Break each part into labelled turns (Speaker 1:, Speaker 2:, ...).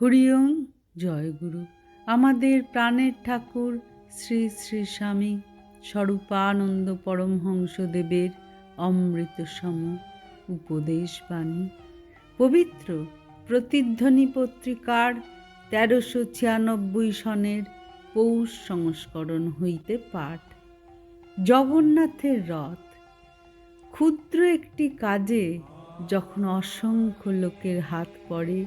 Speaker 1: হরিওম, জয় গুরু। আমাদের প্রাণের ঠাকুর শ্রী শ্রী স্বামী স্বরূপানন্দ পরমহংসদেবের অমৃতসম উপদেশ বাণী। পবিত্র প্রতিধ্বনি পত্রিকার তেরোশো ছিয়ানব্বই সনের পৌষ সংস্করণ হইতে পাঠ। জগন্নাথের রথ। ক্ষুদ্র একটি কাজে যখন অসংখ্য লোকের হাত পড়ে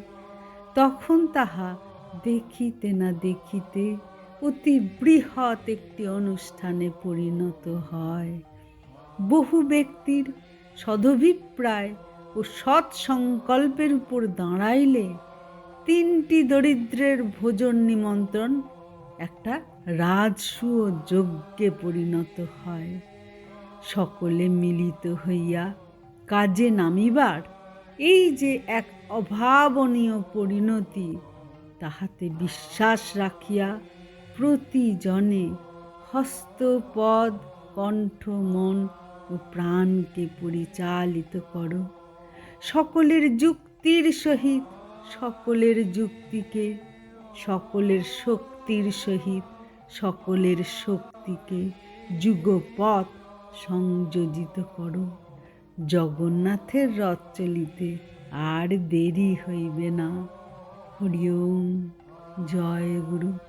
Speaker 1: তখন তাহা দেখিতে না দেখিতে অতি বৃহৎ একটি অনুষ্ঠানে পরিণত হয়। বহু ব্যক্তির সদভিপ্রায় ও সৎ সংকল্পের উপর দাঁড়াইলে তিনটি দরিদ্রের ভোজন নিমন্ত্রণ একটা রাজসূয় যজ্ঞে পরিণত হয়। সকলে মিলিত হইয়া কাজে নামিবার এই যে এক অভাবনীয় পরিণতি, তাহাতে বিশ্বাস রাখিয়া প্রতিজনে হস্তপদ, কণ্ঠ, মন ও প্রাণকে পরিচালিত করো। সকলের যুক্তির সহিত, সকলের যুক্তিকে, সকলের শক্তির সহিত, সকলের শক্তিকে যুগপথ সংযোজিত করো। জগন্নাথের রথ চলিতে আর দেরি হইবে না। হরিওম জয় গুরু।